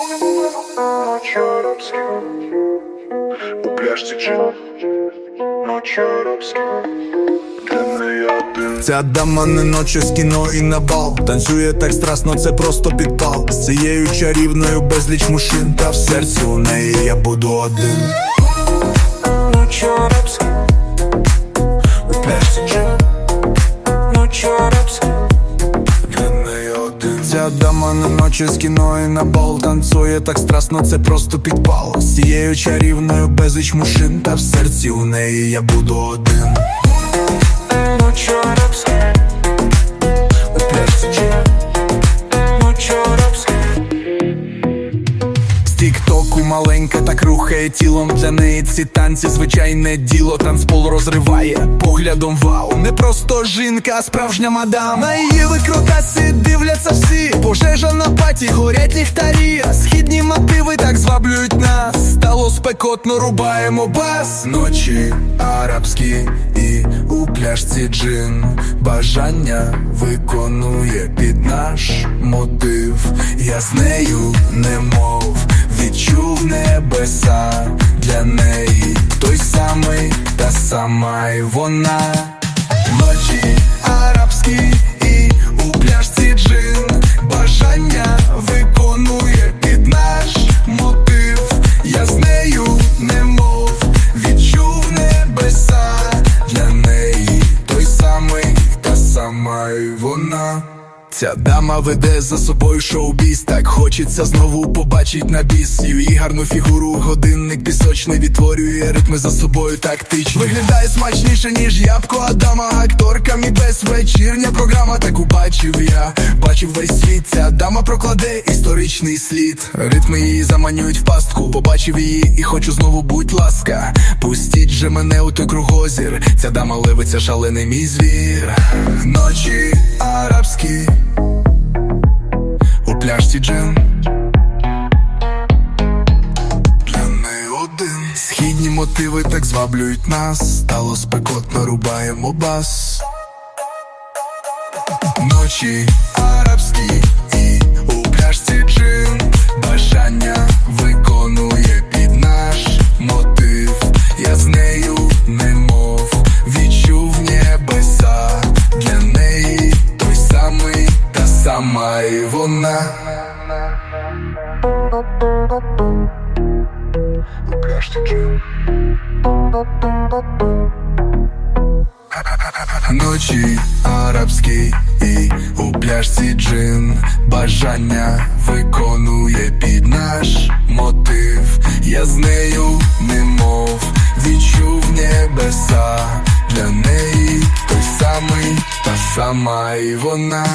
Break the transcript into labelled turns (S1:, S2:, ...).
S1: Ночі арабські У пляшці джин Ночі арабські один
S2: Ця дама не ночі з кіно і на бал. Танцює так страстно, це просто підпал. З цією чарівною безліч мужчин Та в серці у неї я буду один дама не ночі з кіно і на бал Танцює так страстно, це просто підпал. З цією чарівною безліч мужчин Та в серці у неї я буду один. Тіктоку маленька так рухає тілом. Для неї ці танці звичайне діло. Танцпол розриває поглядом вау. Не просто жінка, а справжня мадам. На її викрутаси дивляться зваблюють нас. Стало спекотно, рубаємо бас. Ночі арабські і у пляшці джин. Бажання виконує під наш мотив. Я з нею немов відчув небеса. Для неї той самий, та сама й вона Ця дама веде за собою шоу-біз. Так хочеться знову побачить на біс. Її гарну фігуру, годинник пісочний відтворює ритми за собою тактично Виглядає смачніше, ніж ябко Адама. Акторка мій без вечірня програма. Таку бачив я, бачив весь світ. Ця дама прокладе історичний слід. Ритми її заманюють в пастку. Побачив її і хочу знову будь ласка Пустіть же мене у той кругозір. Ця дама левиця шалений мій звір. Ночі арабські пляшці джин Для неї один. Східні мотиви так зваблюють нас. Стало спекотно, рубаємо бас. Ночі арабські сама вона. Ночі арабські і у пляшці джин. Бажання виконує під наш мотив. Я з нею немов відчув небеса. Для неї той самий, та сама і вона